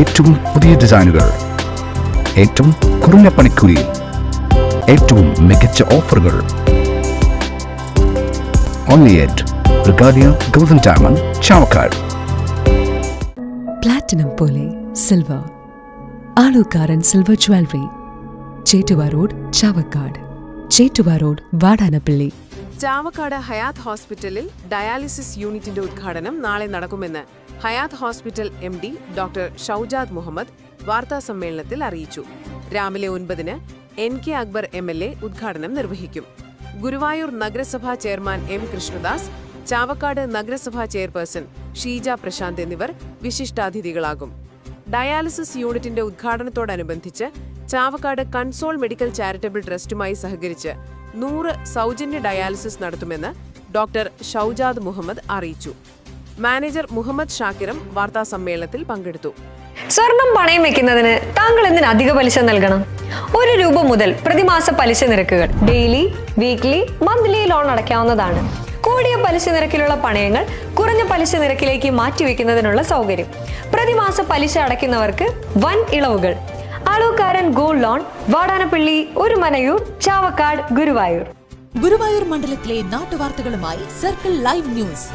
ഏറ്റവും പുതിയ ഡിസൈനുകൾ. ഏറ്റവും കുറഞ്ഞ പണിക്കൂലിയിൽ ഏറ്റവും മികച്ച ഓഫറുകൾ. Only at Regalia golden diamond Chavakkad platinum പോലെ silver Alukkaran silver jewellery Chettuva road Chavakkad Chettuva road Vadanappally Chavakkad Hayath ഹോസ്പിറ്റലിൽ ഡയാലിസിസ് യൂണിറ്റിന്റെ ഉദ്ഘാടനം നാളെ നടക്കുമെന്ന് Hayath hospital M D doctor Shoujad Muhammad വാർത്താസമ്മേളനത്തിൽ അറിയിച്ചു. രാവിലെ ഒൻപതിന് N K Akbar M L A ഉദ്ഘാടനം നിർവഹിക്കും. ഗുരുവായൂർ നഗരസഭാ ചെയർമാൻ എം കൃഷ്ണദാസ് ചാവക്കാട് നഗരസഭാ ചെയർപേഴ്സൺ ഷീജ പ്രശാന്ത് എന്നിവർ വിശിഷ്ടാതിഥികളാകും. ഡയാലിസിസ് യൂണിറ്റിന്റെ ഉദ്ഘാടനത്തോടനുബന്ധിച്ച് ചാവക്കാട് കൺസോൾ മെഡിക്കൽ ചാരിറ്റബിൾ ട്രസ്റ്റുമായി സഹകരിച്ച് നൂറ് സൗജന്യ ഡയാലിസിസ് നടത്തുമെന്ന് ഡോക്ടർ ഷൌജാദ് മുഹമ്മദ് അറിയിച്ചു. മാനേജർ മുഹമ്മദ് ഷാക്കിറും വാർത്താ സമ്മേളനത്തിൽ പങ്കെടുത്തു. സ്വർണം പണയം വെക്കുന്നതിന് താങ്കൾ എന്തിന് അധിക പലിശ നൽകണം? ഒരു രൂപ മുതൽ പ്രതിമാസ പലിശ നിരക്കുകൾ ഡെയിലി വീക്ക്ലി മന്ത്ലി ലോൺ അടയ്ക്കാവുന്നതാണ്. കൂടിയ പലിശ നിരക്കിലുള്ള പണയങ്ങൾ കുറഞ്ഞ പലിശ നിരക്കിലേക്ക് മാറ്റിവെക്കുന്നതിനുള്ള സൗകര്യം. പ്രതിമാസ പലിശ അടയ്ക്കുന്നവർക്ക് വൻ ഇളവുകൾ. അളവുകാരൻ ഗോൾഡ് ലോൺ വാടാനപ്പള്ളി ഒരു മനയൂർ ചാവക്കാട് ഗുരുവായൂർ. ഗുരുവായൂർ മണ്ഡലത്തിലെ നാട്ടുവാർത്തകളുമായി സർക്കിൾ ലൈവ് ന്യൂസ്.